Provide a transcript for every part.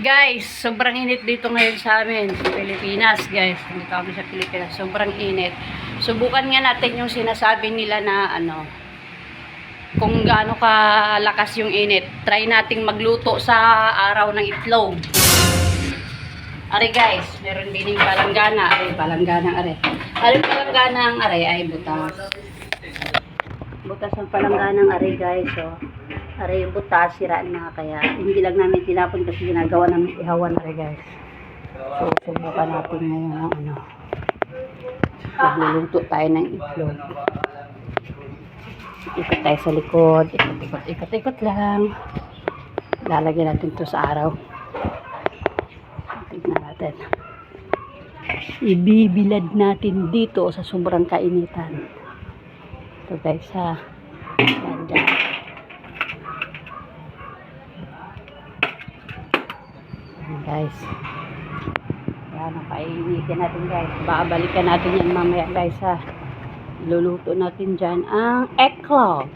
Guys, sobrang init dito ngayon sa amin, sa Pilipinas, guys. Dito kami sa Pilipinas, sobrang init. Subukan nga natin yung sinasabi nila na ano, kung gaano kalakas yung init. Try nating magluto sa araw ng itlog. Are guys, meron din yung palanggana. Are, palanggana, are. Are, palanggana ang are ay butas. Butas ang palanggana ng are guys, oh. Are yung butas, sira na kaya hindi lang namin tinapon kasi ginagawa namin ihawan are guys. So, subukan natin ngayon ang ano. Magluluto tayo ng itlog. Ikot tayo sa likod. Ikot, ikot, ikot, ikot lang. Lalagyan natin to sa araw. Tignan natin. Ibibilad natin dito sa sobrang kainitan. Ito guys ha. Yan guys. Yan ang painitin natin guys. Babalikan natin yan mamaya guys ha. Luluto natin dyan ang eggclaw.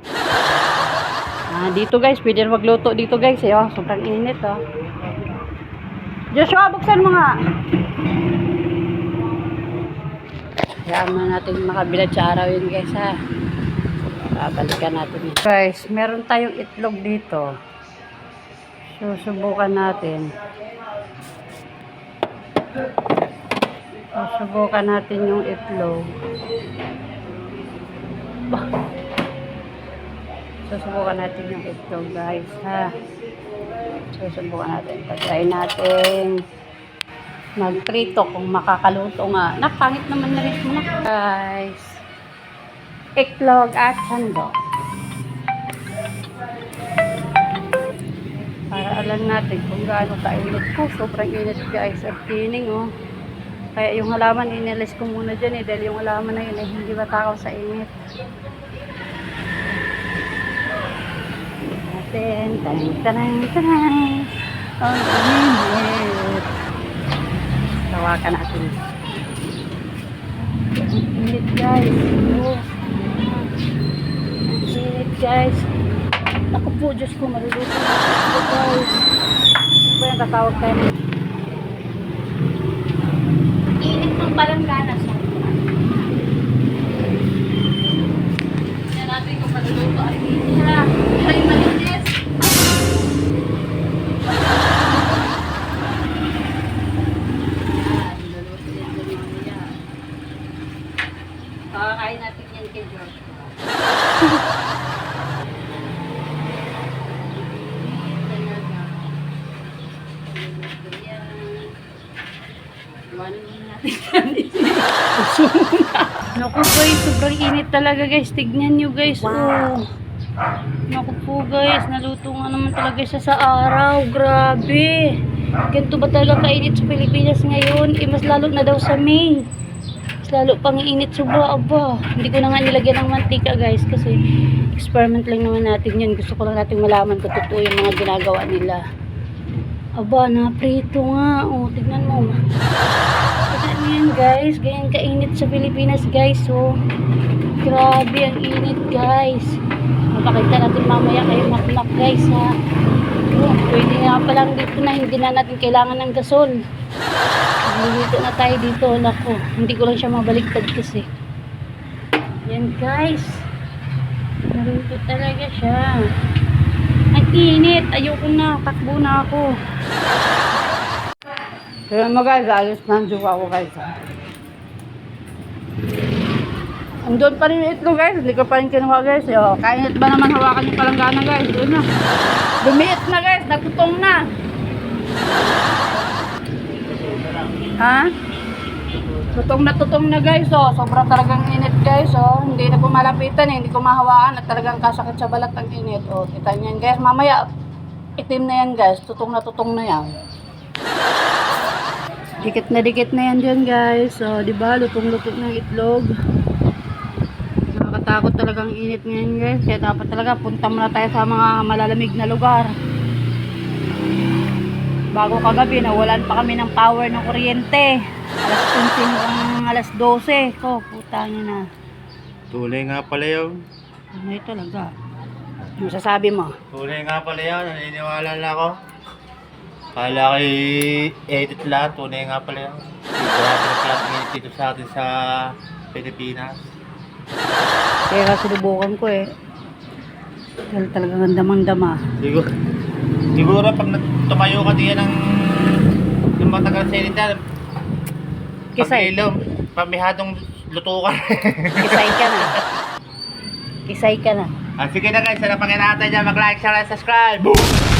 Ah, dito guys, pwede magluto dito guys eh. Oh. Sobrang init oh. Joshua, buksan mo nga. Hayaan mo natin makabilad sa araw yun guys ha. Babalikan natin. Guys, meron tayong itlog dito. Susubukan natin. Susubukan natin yung itlog. Susubukan natin yung itlog guys ha. Susubukan natin. Try natin magprito kung makakaluto nga. Napangit naman na rin mo na. Guys, iklog at sando. Para alam natin kung gaano kainit ko. Sobrang init guys. At tining oh. Kaya yung halaman, inilis ko muna dyan eh. Dahil yung halaman na yun ay hindi matakaw sa init. Natin. Tanang, tanang, tanang. Ang init. Tawakan natin. Init guys. Oh. Guys. Ako po, Diyos ko, maluluto ako guys. Ba yung tatawag tayo? Init ng palanggana sa Yan natin kung maluluto ay init ha. Ay malinis. Yan, luluto yan din mamaya. Kakakain natin yan kay George. Talaga. Luluto yan. Iwanan muna natin yan. Naku guys, sobrang init talaga guys. Tignan nyo guys. Oh. Naku po guys, naluto nga naman talaga siya sa araw. Grabe. Ganito ba talaga kainit sa Pilipinas ngayon? Eh, mas lalo na daw sa May. Mas lalo pang init sobra. Aba, hindi ko na nga nilagyan ng mantika guys kasi experiment lang naman natin yan. Gusto ko lang natin malaman kung totoo yung mga ginagawa nila. Aba, naprito nga. O, tignan mo. Tignan mo yan guys. Ganyan kainit sa Pilipinas guys. So, grabe ang init guys. Mapakita natin mamaya kayo makmak guys ha. Oh, pwede nga pa lang dito na hindi na natin kailangan ng gasol. Luluto na tayo dito. Nako, hindi ko lang siya mabaliktad kasi. Yan guys. Naluto talaga siya. Init. Ayoko na. Takbo na ako. Kaya mo guys, alis na ang joke ako guys. ha. Andun pa rin yung itlog guys, hindi ko pa rin kinuha guys. Yo, kainit ba naman hawakan yung palanggana guys? Doon na. Dumiit na guys, nagtutong na. Ha? Tutong na tutong na guys, oh. Sobrang talagang init guys, oh. Hindi na pumalapitan eh, hindi ko mahawakan at talagang kasakit sa balat ang init. Oh, kita niyan guys, mamaya itim na yan guys, tutong na tutong na yan. Dikit na dikit na yan dyan guys. So, di ba lutong-lutong ng itlog. Nakakatakot talagang init ngayon guys. Kaya dapat talaga punta muna tayo sa mga malalamig na lugar. Bago kagabi, nawalan pa kami ng power ng kuryente. Alas 11 hanggang alas 12. Ko, puta niya na. Tunay nga pala yun. Ano ito talaga? Ano sasabi mo? Tunay nga pala yun. Naniniwala na ako. Kala kay edit lang, tunay nga pala yun. Grabe na pala ang dito sa atin sa Pilipinas. Kaya sinubukan ko eh. Dahil talagang damang-dama. Siguro, siguro pag tumayo ka diyan ng ng matagal sa edit Kisay. pag pamihadong luto ka. Kisay ka na. Kisay ka na. ah, sige na guys, sana pangin natin dyan, mag-like, share, and subscribe. Boom!